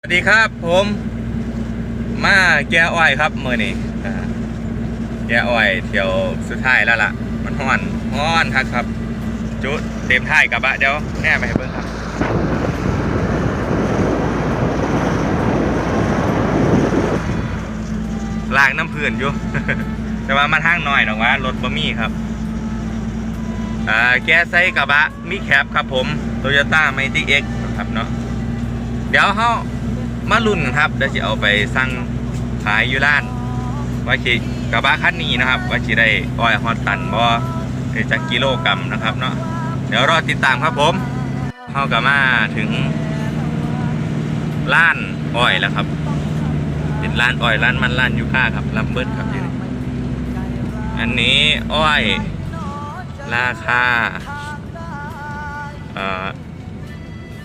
สวัสดีครับผมมาแก้อ้อยครับมือนี้แก้อ้อยเที่ยวสุดท้ายแล้วล่ะ มันห้อนห้อนครับครับ จุดเต็มท้ายกับะเดี๋ยวแน่ไปให้เบิ่งครับล้างน้ำพื้นอยู่ แต่ว่ามันห้างหน่อยหรอกว่ารถบะมี่ครับแก้ไซกระบะมีแคปครับผมโตโยต้าไมติเอ็กครับเนาะเดี๋ยวเขา มาลุ้นครับเดี๋ยวจะเอาไปสั่งขายอยู่ร้าน ว่าสิกระบะคันนี้นะครับ ว่าสิได้อ้อยฮอตตันบ่ได้จักกิโลกรัมนะครับเนาะเดี๋ยวรอติดตามครับผมเข้ากับมาถึงร้านอ้อยแล้วครับ เป็นร้านอ้อยร้านมันร้านยูค่าครับลำเบิดครับที่นี่อันนี้อ้อย ราคาเอ่อ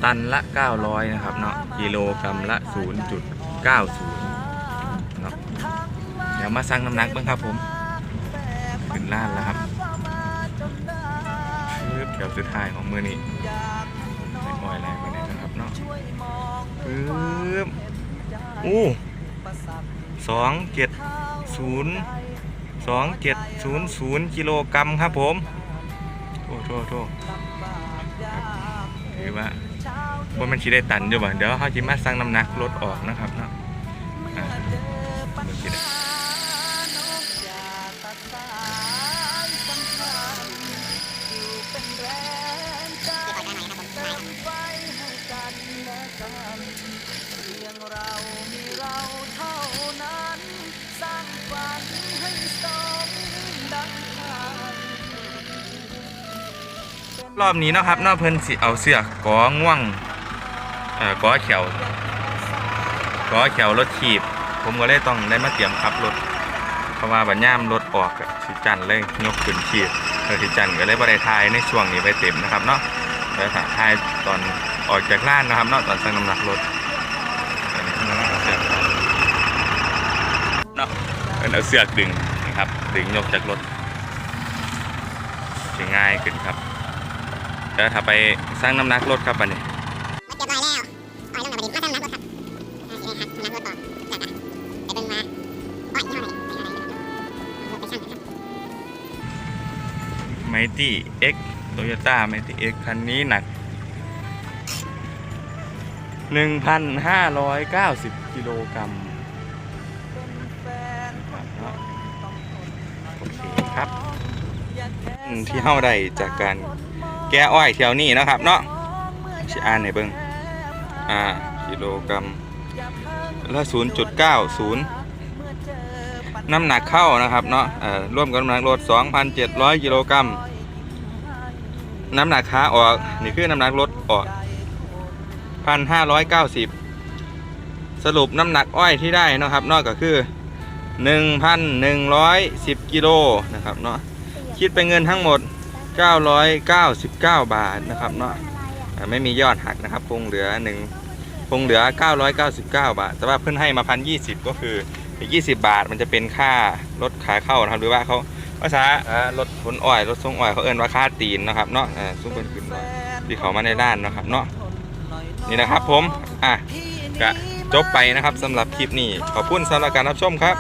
ตันละ 900 นะครับเนาะกิโลกรัมละ 0.90เนาะเดี๋ยวมาสั่งน้ำหนักบ้างครับผมขึ้นล้านแล้วครับปึ๊บแถวสุดท้ายของมือนี้ไม่ปล่อยอะไรไปไหนนะครับเนาะปึ๊บอู้สองเจ็ดศูนย์สองเจ็ดศูนย์ศูนย์กิโลกรัมครับผมโทษโทษโทษถือว่า บนมันชีได้ตันอยู่บ่เดี๋ยวเขาจิมาสร้างน้ำหนักลดออกนะครับเนาะเรามีเรา รอบนี้นะครับนอกเพิ่นสิเอาเสือกกอง่วงเอ่อกอเขียวกอเขียวรถถีบ ผมก็เลยต้องได้มาเตรียมขับรถเพราะว่าบัญญามรถออกสิจันเลยยกขึ้นขีดเออสิจันก็เลยบ่ได้ทายในช่วงนี้ไปเต็มนะครับเนาะแล้วถ่ายตอนออกจากร้านนะครับเนาะตอนสั่งน้ำหนักรถเนเอาเสือกเนาะเพิ่นเอาเสือกดึงนะครับดึงยกจากรถจะง่ายขึ้นครับ แล้วถ้าไปสร้างน้ำหนักรถครับอันนี้เรียบร้อยแล้วปล่อยลงกับประเด็นมาตั้งน้ำรถครับอ่าสิได้ครับน้ำรถต่อจากอะไปเบิ่งมาปล่อยยี่ห้อไหนไปอะไรนะครับไปช่างนะครับไมตี้เอ็กโตโยต้าไมตี้เอ็กคันนี้หนัก 1,590 กิโลกรัมโอเคครับ ที่เฮาได้จากการ แก้อ้อยแถวนี้นะครับ เนาะชิอ่านให้เบิ่งอ่ากิโลกรัมละ0.90น้ำหนักเข้านะครับเนาะอ่อร่วมกับน้ำหนักรถ2,700กิโลกรัมน้ำหนักขาออกนี่คือน้ำหนักรถออก1,590 สรุปน้ำหนักอ้อยที่ได้นะครับนอกก็คือ 1,110 กิโลนะครับเนาะคิดเป็นเงินทั้งหมด 999 บาทนะครับเนาะไม่มียอดหักนะครับคงเหลือหนึ่งคงเหลือ 999 บาท แต่ว่าเพิ่อนให้มา1,020ก็คืออีก20 บาทมันจะเป็นค่ารถขาเข้านะครับหรือว่าเขาภาษารถขนอ้อยรถส่งอ้อยเขาเอิ้นว่าค่าตีนนะครับเนาะอ่าซุ้มเพิ่นขึ้นที่เขามาในด้านนะครับเนาะนี่นะครับผมอะก็จบไปนะครับสำหรับคลิปนี้ขอบคุณสำหรับการรับชมครับ